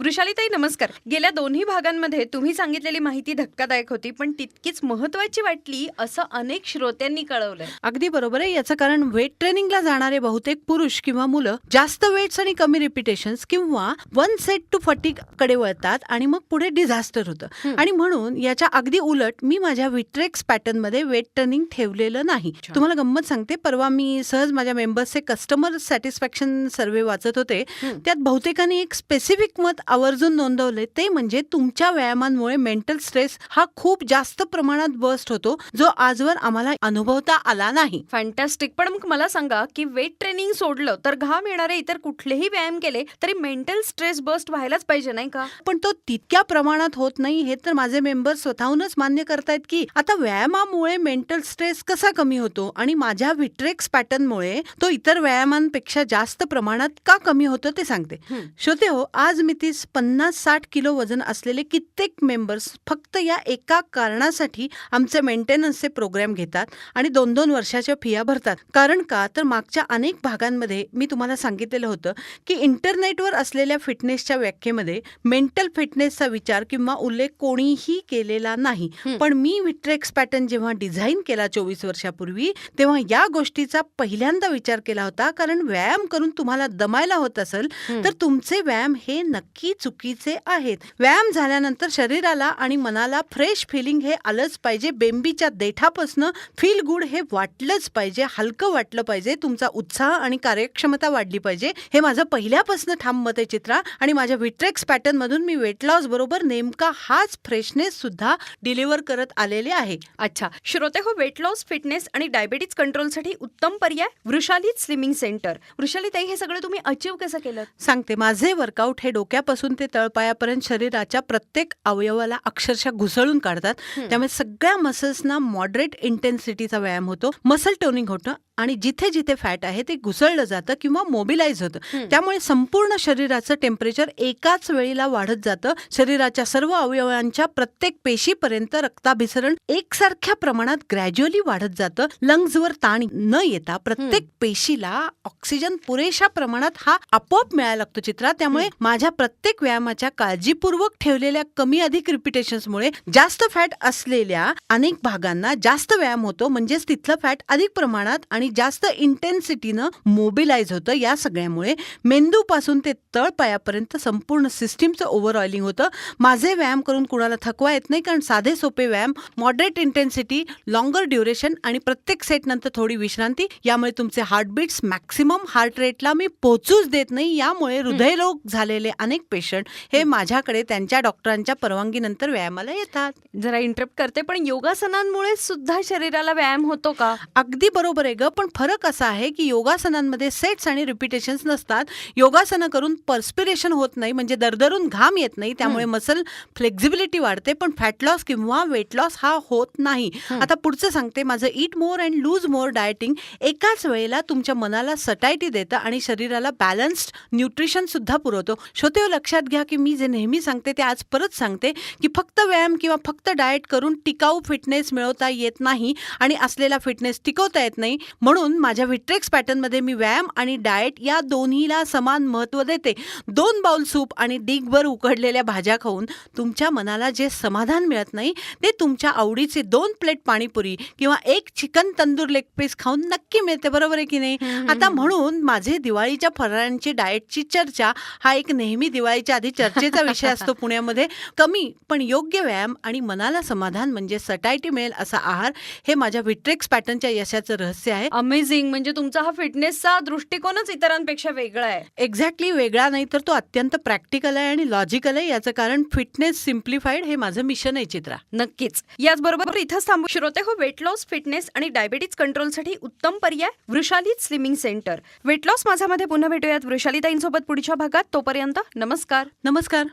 वृषालीताई नमस्कार. गेल्या दोन्ही भागांमध्ये तुम्ही सांगितलेली माहिती धक्कादायक होती पण तितकीच महत्वाची वाटली असं अनेक श्रोत्यांनी कळवलंय. अगदी बरोबर आहे. याचं कारण वेट ट्रेनिंगला जाणारे बहुतेक पुरुष किंवा मुलं जास्त वेट्स आणि कमी रिपिटेशन्स किंवा वन सेट टू फटिककडे वळतात आणि मग पुढे डिझास्टर होतं. आणि म्हणून याच्या अगदी उलट मी माझ्या विट्रेक्स पॅटर्नमध्ये वेट ट्रेनिंग ठेवलेलं नाही. तुम्हाला गंमत सांगते. परवा मी सहज माझ्या मेंबर्सचे कस्टमर सॅटिस्फॅक्शन सर्वे वाचत होते. त्यात बहुतेकांनी एक स्पेसिफिक मत आवर्जून नोंदवले ते म्हणजे तुमच्या व्यायामांमुळे मेंटल स्ट्रेस हा खूप जास्त प्रमाणात बस्ट होतो जो आजवर आम्हाला अनुभवता आला नाही. फॅन्टॅस्टिक पण मग मला सांगा की वेट ट्रेनिंग सोडलं तर घाम येणारे इतर कुठलेही व्यायाम केले तरी मेंटल स्ट्रेस बस्ट व्हायलाच पाहिजे नाही का? पण तो तितक्या प्रमाणात होत नाही हे तर माझे मेंबर स्वतःहूनच मान्य करतायत की आता व्यायामामुळे मेंटल स्ट्रेस कसा कमी होतो आणि माझ्या विट्रेक्स पॅटर्नमुळे तो इतर व्यायामांपेक्षा जास्त प्रमाणात का कमी होतो ते सांगते. श्रोते हो आज मी तीस पन्नास साठ किलो वजन असलेले कित्येक मेंबर्स फक्त या एका कारणासाठी आमचे मेंटेनन्सचे प्रोग्राम घेतात आणि दोन दोन वर्षाच्या फिया भरतात कारण का तर मागच्या अनेक भागांमध्ये मी तुम्हाला सांगितलेलं होतं की इंटरनेटवर असलेल्या फिटनेसच्या व्याख्येमध्ये मेंटल फिटनेसचा विचार किंवा उल्लेख कोणीही केलेला नाही. पण मी विट्रेक्स पॅटर्न जेव्हा डिझाईन केला चोवीस वर्षापूर्वी तेव्हा या गोष्टीचा पहिल्यांदा विचार केला होता कारण व्यायाम करून तुम्हाला दमायला होत असेल. तर तुमचे व्यायाम हे नक्की चुकीचे आहेत. व्यायाम झाल्यानंतर शरीराला आणि मनाला फ्रेश फिलिंग हे आलंच पाहिजे. बेंबीच्या देठापासनं फील गुड हे वाटलंच पाहिजे. हलकं वाटलं पाहिजे. तुमचा उत्साह आणि कार्यक्षमता वाढली पाहिजे. हे माझं पहिल्यापासून ठाम मत आहे चित्रा. आणि माझ्या विट्रेक्स पॅटर्न मधून मी वेट लॉस बरोबर नेमका हाच फ्रेशनेस सुद्धा डिलिव्हर करत आलेले आहे. अच्छा. श्रोते हो वेट लॉस फिटनेस आणि डायबेटीज कंट्रोलसाठी उत्तम पर्याय वृषाली स्लिमिंग सेंटर वृषालीताई हे सगळं तुम्ही अचीव कसं केलं? सांगते. माझे वर्कआउट हे डोक्यापासून ते तळपायापर्यंत शरीराच्या प्रत्येक अवयवाला अक्षरशः घुसळून काढतात. त्यामुळे सगळ्या मसल्सना मॉडरेट इंटेन्सिटीचा व्यायाम होतो. मसल टोनिंग होतं. आणि जिथे जिथे फॅट आहे ते घुसळलं जातं किंवा मोबिलाइज होतं. त्यामुळे संपूर्ण शरीराचं टेम्परेचर एकाच वेळेला वाढत जातं. शरीराच्या सर्व अवयवांच्या प्रत्येक पेशीपर्यंत रक्ताभिसरण एकसारख्या प्रमाणात ग्रॅज्युअली वाढत जातं. लंग्सवर ताण न येता प्रत्येक पेशीला ऑक्सिजन पुरेशा प्रमाणात हा आपोआप मिळायला लागतो चित्रा. त्यामुळे माझ्या प्रत्येक व्यायामाच्या काळजीपूर्वक ठेवलेल्या कमी अधिक रिपिटेशन्समुळे जास्त फॅट असलेल्या अनेक भागांना जास्त व्यायाम होतो. म्हणजेच तिथलं फॅट अधिक प्रमाणात आणि जास्त इंटेन्सिटीनं मोबिलाइज होतं या सगळ्यामुळे. मेंदूपासून ते तळपायापर्यंत संपूर्ण सिस्टीमचं ओव्हर ऑइलिंग होतं. माझे व्यायाम करून कुणाला थकवा येत नाही कारण साधे सोपे व्यायाम मॉडरेट इंटेन्सिटी लॉंगर ड्युरेशन आणि प्रत्येक सेट नंतर थोडी विश्रांती यामुळे तुमचे हार्टबीट्स मॅक्सिमम हार्ट रेटला मी पोहोचूच देत नाही. यामुळे हृदयरोग झालेले अनेक पेशंट हे माझ्याकडे त्यांच्या डॉक्टरांच्या परवानगीनंतर व्यायामाला येतात. जरा इंटरप्ट करते पण योगासनांमुळे सुद्धा शरीराला व्यायाम होतो का? अगदी बरोबर आहे ग पण फरक असा आहे की योगासनांमध्ये सेट्स आणि रिपिटेशन्स नसतात. योगासनं करून पर्स्पिरेशन होत नाही म्हणजे दरदरून घाम येत नाही त्यामुळे मसल फ्लेक्झिबिलिटी वाढते पण फॅट लॉस किंवा वेट लॉस हा होत नाही. आता पुढचं सांगते माझं eat more and lose more dieting एकाच वेळेला तुमच्या मनाला सटायटी देतं आणि शरीराला बॅलन्स्ड न्यूट्रिशन सुद्धा पुरवतो. श्रोते लक्षात घ्या की मी जे नेहमी सांगते ते आज परत सांगते की फक्त व्यायाम किंवा फक्त डाएट करून टिकाऊ फिटनेस मिळवता येत नाही आणि असलेला फिटनेस टिकवता येत नाही. म्हणून माझ्या विट्रेक्स पॅटर्नमध्ये मी व्यायाम आणि डाएट या दोन्हीला समान महत्त्व देते. दोन बाउल सूप आणि डिगभर उकडलेल्या भाज्या खाऊन तुमच्या मनाला जे समाधान मिळत नाही ते तुमच्या आवडीचे दोन प्लेट पाणीपुरी किंवा एक चिकन तंदूर लेग पीस खाऊन नक्की मिळते बरोबर आहे की नाही? आता म्हणून माझे दिवाळीच्या फराळांची डाएटची चर्चा हा एक नेहमी दिवाळीच्या आधी चर्चेचा विषय असतो पुण्यामध्ये. कमी पण योग्य व्यायाम आणि मनाला समाधान म्हणजे सटायटी मिळेल असा आहार हे माझ्या विट्रेक्स पॅटर्नच्या यशाचं रहस्य आहे. अमेझिंग म्हणजे तुमचा हा फिटनेसचा दृष्टिकोनच इतरांपेक्षा वेगळा आहे. एक्झॅक्टली वेगळा नाही तर तो अत्यंत प्रॅक्टिकल आहे आणि लॉजिकल आहे. याचं कारण फिटनेस सिम्प्लिफाईड हे माझं मिशन आहे चित्रा. नक्कीच. याचबरोबर इथंच थांबू. श्रोते हो वेट लॉस फिटनेस आणि डायबेटीज कंट्रोलसाठी उत्तम पर्याय Vrushali slimming centre weight loss माझ्यामध्ये पुन्हा भेटूयात. वृषालीताईंसोबत पुढच्या भागात. तोपर्यंत नमस्कार. नमस्कार.